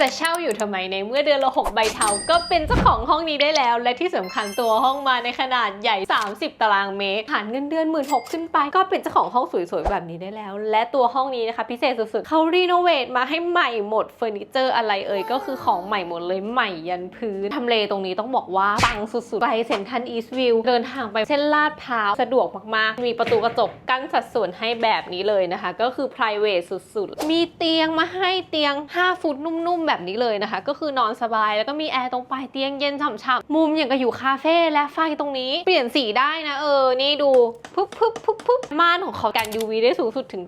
จะเช่าอยู่ทำไมในเมื่อเดือนละ 6 ใบเทาก็เป็นเจ้าของห้องนี้ได้แล้ว และที่สำคัญตัวห้องมาในขนาดใหญ่ 30 ตารางเมตรหารเงินเดือนหมื่นหกขึ้นไป ก็เป็นเจ้าของห้องสวยๆแบบนี้ได้แล้ว และตัวห้องนี้นะคะ พิเศษสุดๆเขารีโนเวทมาให้ใหม่หมดเฟอร์นิเจอร์อะไรเอ่ยก็คือของใหม่หมดเลยใหม่ยันพื้นทำเลตรงนี้ต้องบอกว่าปังสุดๆไปเซ็นทรัลอีสต์วิวเดินทางไปเส้นลาดพร้าวสะดวกมากๆ มีประตูกระจกกั้นสัดส่วนให้แบบนี้เลยนะคะ ก็คือ p r i v a t สุดๆ มีเตียงมาให้เตียง 5 ฟุตนุ่มๆแบบนี้เลยนะคะ ก็คือนอนสบายแล้วก็มีแอร์ตรงปลายเตียงเย็นฉ่ำๆมุมอย่างกับอยู่คาเฟ่และไฟตรงนี้ เปลี่ยนสีได้นะเออ นี่ดูปุ๊บปุ๊บปุ๊บปุ๊บม่านของเขากัน UV ได้สูงสุดถึง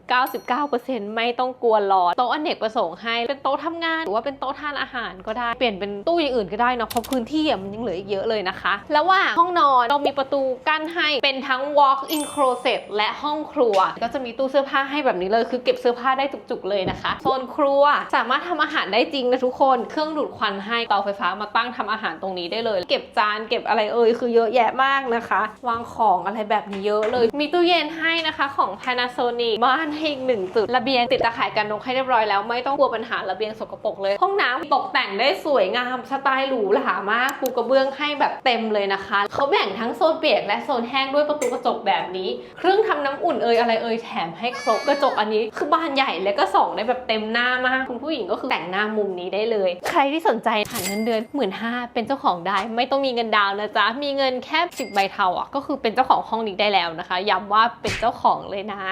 99%ไม่ต้องกลัวร้อนโต๊ะอเนกประสงค์ให้เป็นโต๊ะทำงาน หรือว่าเป็นโต๊ะทานอาหารก็ได้เปลี่ยนเป็นตู้อย่างอื่นก็ได้นะเพราะพื้นที่มันยังเหลืออีกเยอะเลยนะคะระหว่างห้องนอนเรามีประตูกั้นให้เป็นทั้ง walk in closet และห้องครัว ก็จะมีตู้เสื้อผ้าให้แบบนี้เลย คือเก็บเสื้อผ้าได้จุกๆเลยนะคะโซนครัวสามารถทำอาหารได้จริงนะทุกคน เครื่องดูดควันให้เตาไฟฟ้ามาตั้งทำอาหารตรงนี้ได้เลย เก็บจานเก็บอะไรเอ่ยคือเยอะแยะมากนะคะ วางของอะไรแบบนี้เยอะเลย มีตู้เย็นให้นะคะของ Panasonic บ้านให้อีกหนึ่งจุดระเบียงติดตะข่ายกันนกให้เรียบร้อยแล้วไม่ต้องกลัวปัญหาระเบียงสกปรกเลย ห้องน้ำตกแต่งได้สวยงามสไตล์หรูหรามากปูกระเบื้องให้แบบเต็มเลยนะคะเขาแบ่งทั้งโซนเปียกและโซนแห้งด้วยประตูกระจกแบบนี้ เครื่องทำน้ำอุ่นเอ่ยอะไรเอ่ยแถมให้ครบกระจกอันนี้ คือบ้านใหญ่และก็ส่องได้แบบเต็มหน้ามากคุณผู้หญิงก็คือแต่งหน้ามุมนี้ได้เลย ใครที่สนใจฐานเงินเดือนหมื่นห้าเป็นเจ้าของได้ ไม่ต้องมีเงินดาวนะจ๊ะ มีเงินแค่สิบใบเทาอะก็คือเป็นเจ้าของห้องนี้ได้แล้วนะคะย้ำว่าเป็นเจ้าของเลยนะ